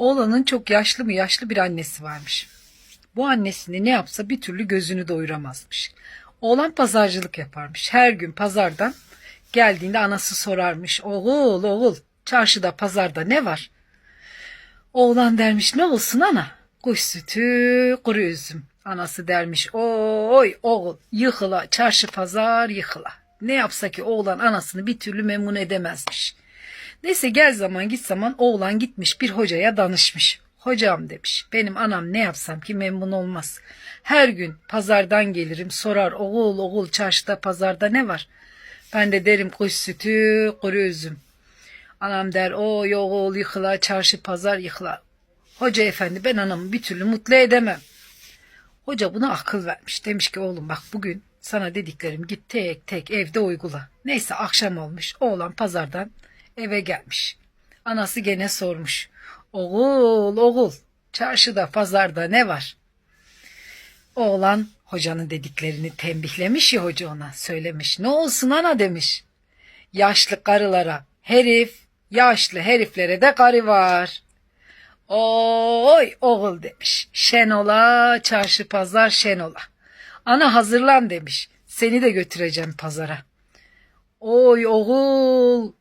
Oğlanın çok yaşlı mı yaşlı bir annesi varmış. Bu annesini ne yapsa bir türlü gözünü doyuramazmış. Oğlan pazarcılık yaparmış. Her gün pazardan geldiğinde anası sorarmış. Oğul oğul çarşıda pazarda ne var? Oğlan dermiş ne olsun ana? Kuş sütü kuru üzüm. Anası dermiş oy oğul yıkıla çarşı pazar yıkıla. Ne yapsa ki oğlan anasını bir türlü memnun edemezmiş. Neyse gel zaman git zaman oğlan gitmiş bir hocaya danışmış. Hocam demiş benim anam ne yapsam ki memnun olmaz. Her gün pazardan gelirim sorar oğul oğul çarşıda pazarda ne var? Ben de derim kuş sütü kuru üzüm. Anam der o oğul yıkıla çarşı pazar yıkıla. Hoca efendi ben anamı bir türlü mutlu edemem. Hoca buna akıl vermiş. Demiş ki oğlum bak bugün sana dediklerim git tek tek evde uygula. Neyse akşam olmuş. Oğlan pazardan eve gelmiş. Anası gene sormuş. Oğul oğul çarşıda pazarda ne var? Oğlan hocanın dediklerini tembihlemiş ya hoca ona söylemiş. Ne olsun ana demiş. Yaşlı karılara herif, yaşlı heriflere de karı var. Oy oğul demiş. Şen ola, çarşı pazar şen ola. Ana hazırlan demiş. Seni de götüreceğim pazara. Oy oğul,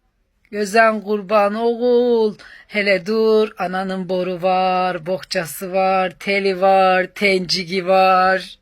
gözen kurban oğul. Hele dur, ananın boru var, bohçası var, teli var, tencigi var.